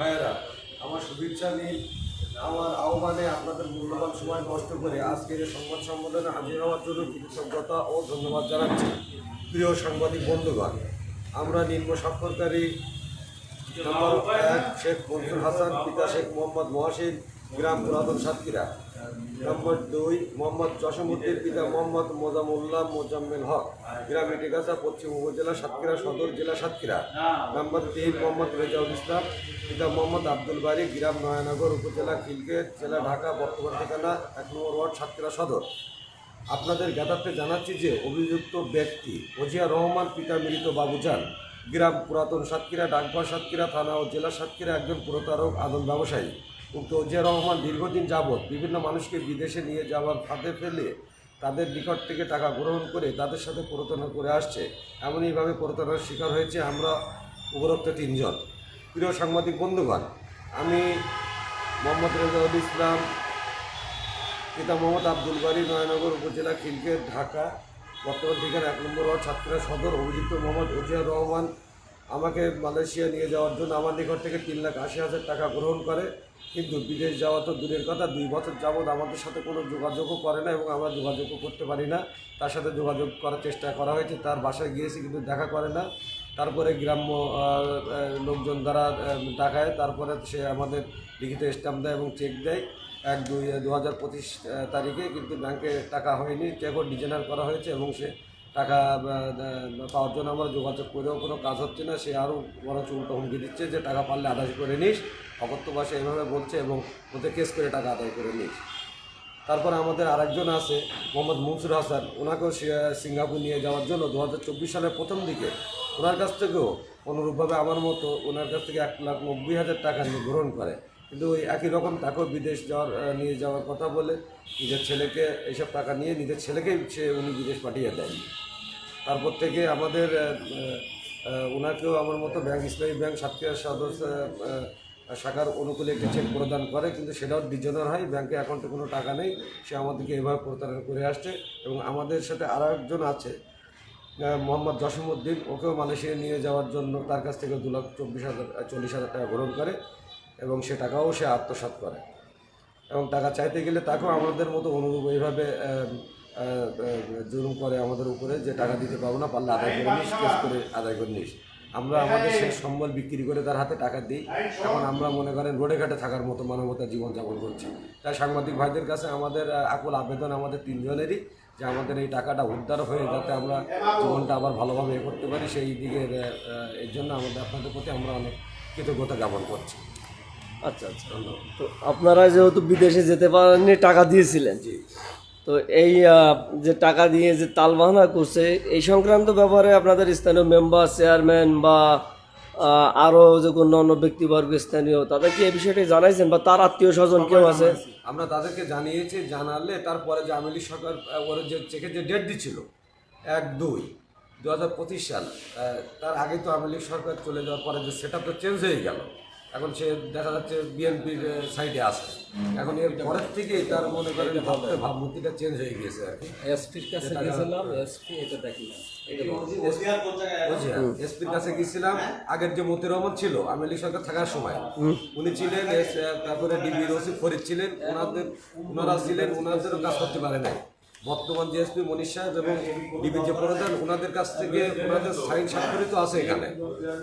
ভাইয়েরা, আমার শুভেচ্ছা নিন। আমার আহ্বানে আপনাদের মূল্যবান সময় নষ্ট করে আজকের এই সংবাদ সম্মেলনে হাজির হওয়ার জন্য কৃতজ্ঞতা ও ধন্যবাদ জানাচ্ছি প্রিয় সাংবাদিক বন্ধুগণ। আমরা নিম্ন স্বাক্ষরকারী এক শেখ মনসুর হাসান, পিতা শেখ মোহাম্মদ মহাসিন গ্রাম পুরাতন সাতক্ষীরা। নম্বর দুই, মোহাম্মদ জসমুদ্দিন পিতা মোহাম্মদ মোজামুল্লাহ মোজাম্মেল হক। গ্রাম ইটিগাছা পশ্চিম উপজেলা সাতক্ষীরা, সদর জেলা সাতক্ষীরা। নম্বর তিন, মোহাম্মদ রেজাউল ইসলাম, পিতা মোহাম্মদ আব্দুল বারি, গ্রাম নয়নগর উপজেলা খিলগেট জেলা ঢাকা, বর্তমান ঠিকানা এক নম্বর ওয়ার্ড সাতক্ষীরা সদর। আপনাদের জ্ঞাতার্থে জানাচ্ছি যে অভিযুক্ত ব্যক্তি ওজিয়া রহমান, পিতা মৃত বাবুজান গ্রাম পুরাতন সাতক্ষীরা ডাকবা সাতক্ষীরা, থানা ও জেলা সাতক্ষীরা একজন প্রতারক, আদম ব্যবসায়ী। উক্ত ওজিয়া রহমান দীর্ঘদিন যাবৎ বিভিন্ন মানুষকে বিদেশে নিয়ে যাওয়ার ফাঁদে ফেলে তাদের নিকট থেকে টাকা গ্রহণ করে তাদের সাথে প্রতারণা করে আসছে। এমনইভাবে প্রতারণার শিকার হয়েছে আমরা উপরোক্ত তিনজন। প্রিয় সাংবাদিক বন্ধুগণ, আমি মোহাম্মদ রেজাউল ইসলাম, পিতা মোহাম্মদ আব্দুল বাড়ি নয়নগর উপজেলা খিলকেট ঢাকা, বর্তমান ঠিকানা এক নম্বর ওয়ার্ড সাতক্ষীরা সদর, অভিযুক্ত মোহাম্মদ ওজিয়া রহমান আমাকে মালয়েশিয়া নিয়ে যাওয়ার জন্য আমার নিকট থেকে তিন লাখ আশি হাজার টাকা গ্রহণ করে। কিন্তু বিদেশ যাওয়া তো দূরের কথা, দুই বছর যাবৎ আমাদের সাথে কোনো যোগাযোগও করে না এবং আমরা যোগাযোগও করতে পারি না। তার সাথে যোগাযোগ করার চেষ্টা করা হয়েছে, তার বাসায় গিয়েছি কিন্তু দেখা করে না। তারপরে গ্রাম্য লোকজন দ্বারা ডাকায়, তারপরে সে আমাদের লিখিত স্ট্যাম্প দেয় এবং চেক দেয়। এক দুই দু হাজার পঁচিশ তারিখে কিন্তু ব্যাংকে টাকা হয়নি চেকও ডিজেনার করা হয়েছে এবং সে টাকা পাওয়ার জন্য আমরা যোগাযোগ করেও কোনো কাজ হচ্ছে না। সে আরও বরঞ্চ উল্টো হুমকি দিচ্ছে যে টাকা পারলে আদায় করে নিস। অকথ্য এভাবে বলছে এবং ওদের কেস করে টাকা আদায় করে নিস। তারপর আমাদের আরেকজন আছে, মোহাম্মদ মনসুর হাসান। ওনাকেও সিঙ্গাপুর নিয়ে যাওয়ার জন্য দু হাজার চব্বিশ সালের প্রথম দিকে ওনার কাছ থেকেও অনুরূপভাবে আমার মতো ওনার কাছ থেকে এক লাখ নব্বই হাজার টাকা গ্রহণ করে। কিন্তু ওই একই রকম তাকেও বিদেশ যাওয়ার নিয়ে যাওয়ার কথা বলে, নিজের ছেলেকে এইসব টাকা নিয়ে নিজের ছেলেকেই সে উনি বিদেশ পাঠিয়ে দেয় তারপর থেকে আমাদের ওনাকেও আমার মতো ব্যাংক, ইসলামী ব্যাংক, সাতক্ষীরা সদস্য শাখার অনুকূলে একটি চেক প্রদান করে, কিন্তু সেটাও ডিজনার হয়, ব্যাংকে অ্যাকাউন্টে কোনো টাকা নেই, সে আমাদেরকে এভাবে প্রতারণা করে আসছে এবং আমাদের সাথে আরও একজন আছে মোহাম্মদ জসিমউদ্দিন, ওকেও মালয়েশিয়া নিয়ে যাওয়ার জন্য তার কাছ থেকে দু লাখ চব্বিশ হাজার, চল্লিশ হাজার টাকা গ্রহণ করে। এবং সে টাকাও সে আত্মসাৎ করে। এবং টাকা চাইতে গেলে তাকেও আমাদের মতো অনুরূপ এইভাবে জুলুম করে আমাদের উপরে যে টাকা দিতে পারব না, পারলে আদায় করে নিস, কেস করে আদায় করে নিস। আমরা আমাদের সেই সম্বল বিক্রি করে তার হাতে টাকা দিই। এখন আমরা মনে করেন রোডে ঘাটে থাকার মতো মানবতা জীবনযাপন করছি। তাই সাংবাদিক ভাইদের কাছে আমাদের আকুল আবেদন আমাদের তিনজনেরই যে আমাদের এই টাকাটা উদ্ধার হয়ে যাতে আমরা জীবনটা আবার ভালোভাবে এ করতে পারি। সেই দিকে এর জন্য আমাদের আপনাদের প্রতি আমরা অনেক কৃতজ্ঞতা জ্ঞাপন করছি। আচ্ছা আচ্ছা তো আপনারা যেহেতু বিদেশে যেতে পারেননি টাকা দিয়েছিলেন। জি। তো এই যে টাকা দিয়ে যে তালবাহানা করছে এই সংক্রান্ত ব্যাপারে আপনাদের স্থানীয় মেম্বার চেয়ারম্যান বা আহ, আরও যে কোনো অন্য ব্যক্তিবর্গ স্থানীয় তাদের কি এই বিষয়টি জানাইছেন? বা তার আত্মীয় স্বজন কেউ আছে? আমরা তাদেরকে জানিয়েছি জানালে তারপরে যে আমিলি সরকার ওর যে চেকের যে ডেট দিছিল এক দুই দু হাজার পঁচিশ সাল তার আগে তো আওয়ামী লীগ সরকার চলে যাওয়ার পরে যে সেটা তো চেঞ্জ হয়ে গেল। এখন সে দেখা যাচ্ছে বিএনপির সাইডে আসে এখন এর পরের থেকে তার মনে করেন ভাবতে ভাবমূর্তিটা চেঞ্জ হয়ে গিয়েছে আর কি। এসপির কাছে গেছিলাম এসপি এটা দেখলাম। এসপির কাছে গেছিলাম আগের যে মতির রহমান ছিল আওয়ামী সরকার থাকার সময়। উনি ছিলেন তারপরে ডিবি রসিদ ফরিদ ছিলেন ওনাদের ওনারা ছিলেন ওনাদেরও কাজ করতে পারে নাই। বর্তমান যে এসপি মনীষ সাহেব এবং ডিবির যে প্রধান ওনাদের কাছ থেকে ওনাদের সাইন স্বাক্ষরিত আছে এখানে।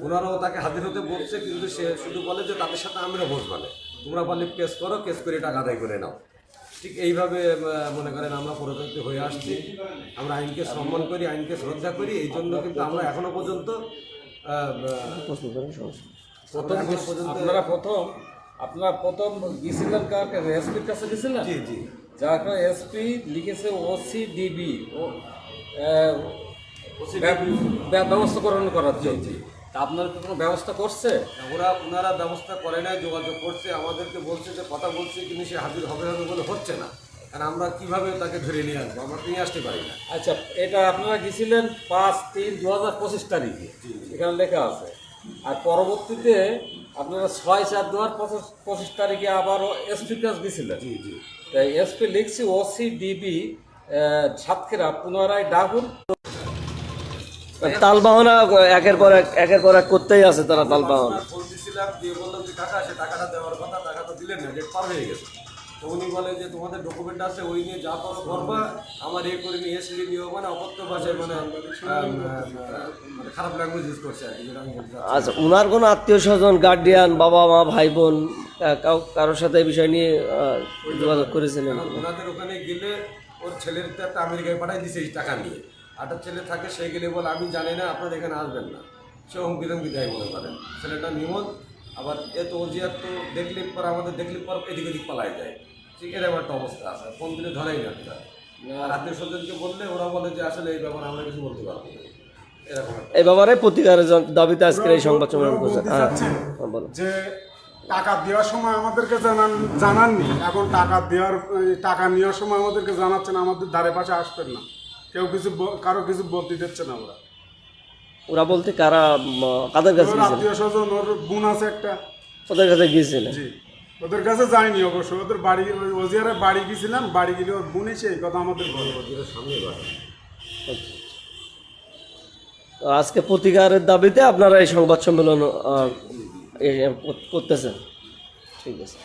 ওনারাও তাকে হাজির হতে বলছে কিন্তু সে শুধু বলে যে তাদের সাথে আমরা বসবো না তোমরা পারলে কেস করো কেস করে টাকা আদায় করে নাও। ঠিক এইভাবে মনে করেন আমরা পরিণত হয়ে আসছি। আমরা আইনকে সম্মান করি আইনকে শ্রদ্ধা করি এই জন্য কিন্তু আমরা এখনও পর্যন্ত আপনারা প্রথম আপনারা প্রথম গেছিলেন কাকে এসপির কাছে গেছিলেন জি জি। যার কারণে এসপি লিখেছে ওসি ডিবি ও ব্যবস্থাকরণ করার জন্য। তা আপনার কি কোনো ব্যবস্থা করছে? ওরা ওনারা ব্যবস্থা করে নাই যোগাযোগ করছে আমাদেরকে বলছে যে কথা বলছে কিন্তু সে হাজির হবে হবে বলে হচ্ছে না। আর আমরা কীভাবে তাকে ধরে নিয়ে আসব? আমরা নিয়ে আসতে পারি না। আচ্ছা এটা আপনারা গেছিলেন পাঁচ তিন দু হাজার পঁচিশ তারিখে। এখানে লেখা আছে। আর পরবর্তীতে আপনারা ছয় চার দু হাজার পঁচিশ পঁচিশ তারিখে আবারও এসপির কাছে গেছিলেন। জি জি। তাই এসপি লিখছি ওসি ডিবি সাতক্ষীরা পুনরায় ডাকুন তালবাহনা একের পর এক একের পর এক করতেই আছে তারা তালবাহনা। ফোন দিছিল দিয়ে বললাম যে টাকা সে টাকাটা দেওয়ার কথা টাকা তো দিলেন না ডেট পার হয়ে গেছে। তো উনি বলে যে তোমাদের ডকুমেন্ট আছে ওই নিয়ে যা করো করবা। আমার এ করে নিয়ে এসে নিয়ে মানে অপত্য ভাষায় মানে মানে খারাপ ল্যাঙ্গুয়েজ ইউজ করছে আর কি যেটা আমি বলতে চাচ্ছি। আচ্ছা ওনার কোনো আত্মীয় স্বজন গার্ডিয়ান বাবা মা ভাই বোন কাউ- কারোর সাথে এই বিষয় নিয়ে আহ, যোগাযোগ করেছিলেন এখন ওনাদের ওখানে গেলে ওর ছেলের তো একটা আমেরিকায় পাঠাই দিছে এই টাকা নিয়ে। আরেকটা ছেলে থাকে সে গেলে বলে আমি জানি না আপনার এখানে আসবেন না। সে হুমকি ধমকি দেয় মনে করেন। ছেলেটা নিমন আবার এ তো ওজিয়ার তো দেখলে পর আমাদের দেখলে পর এদিক ওদিক পালাই যায়। ঠিক এরকম একটা অবস্থা আছে কোন দিনে ধরাই না একটা। আর আত্মীয় স্বজনকে বললে ওরা বলে যে আসলে এই ব্যাপারে আমরা কিছু বলতে পারব না। এই ব্যাপারে প্রতিকারের দাবিতে আজকের এই সংবাদ সম্মেলন ওরা করছে। বলতে হ্যাঁ যে টাকা দেওয়ার সময় আমাদেরকে জানান জানাননি। এখন টাকা দেওয়ার টাকা নেওয়ার সময় আমাদেরকে জানাচ্ছেন আমাদের ধারে পাশে আসবেন না। কেউ কিছু ব- কারও কিছু বলতে দিচ্ছে না ওরা বলতে কারা কাদের কাছে আত্মীয় স্বজন ওর বোন আছে একটা। ওদের কাছে গিয়েছিলেন জি। ওদের কাছে যায়নি অবশ্য। ওদের বাড়ি ওজিয়ারে বাড়ি গেছিলাম বাড়ি গেলে ওর বোন এসে এই কথা আমাদের বলে। সামনে তো আজকে প্রতিকারের দাবিতে আপনারা এই সংবাদ সম্মেলন করতেছেন। ঠিক আছে।